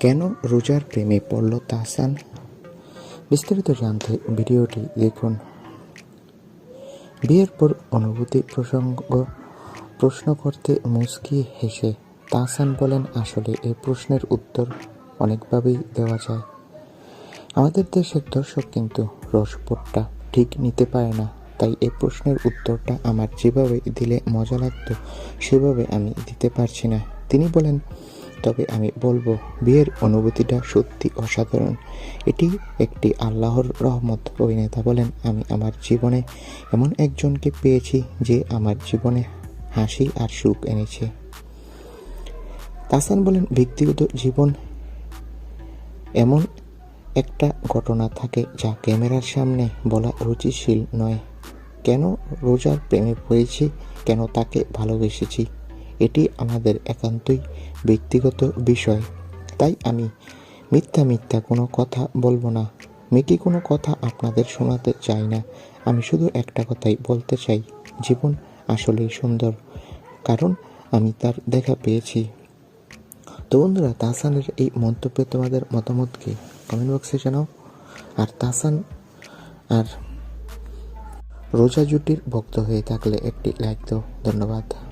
কেন রোজার প্রেমে পড়ল তাহসান? বিস্তারিত জানতে ভিডিওটি দেখুন। বিয়ের পর অনুভূতি প্রসঙ্গ, প্রশ্ন করতে মুচকি হেসে তাহসান বলেন, আসলে এই প্রশ্নের উত্তর অনেকভাবেই দেওয়া যায়। আমাদের দেশের দর্শক কিন্তু রসপটটা ঠিক নিতে পারে না। তাই এই প্রশ্নের উত্তরটা আমার যেভাবে দিলে মজা লাগতো, সেভাবে আমি দিতে পারছি না। তিনি বলেন তবে আমি বলব, বিয়ের অনুভূতিটা সত্যি অসাধারণ। এটি একটি আল্লাহর রহমত অভিনেতা বলেন, আমি আমার জীবনে এমন একজনকে পেয়েছি যে আমার জীবনে হাসি আর সুখ এনেছে। তাসান বলেন, ব্যক্তিগত জীবন এমন একটা ঘটনা থাকে যা ক্যামেরার সামনে বলা রুচিশীল নয়। কেন রোজার প্রেমে পড়েছি? কেন তাকে ভালোবেসেছি? এটি আমাদের একান্তই ব্যক্তিগত বিষয়। তাই আমি মিথ্যা মিথ্যা কোনো কথা বলব না। মেকি কোনো কথা আপনাদের শোনাতে চাই না? আমি শুধু একটা কথাই বলতে চাই। জীবন আসলেই সুন্দর, কারণ আমি তার দেখা পেয়েছি। তো বন্ধুরা, তাহসানের এই মন্তব্যে তোমাদের মতামত কি? কমেন্ট বক্সে জানাও। আর তাহসান আর রোজা জুটির ভক্ত হয়ে থাকলে একটি লাইক দাও। ধন্যবাদ।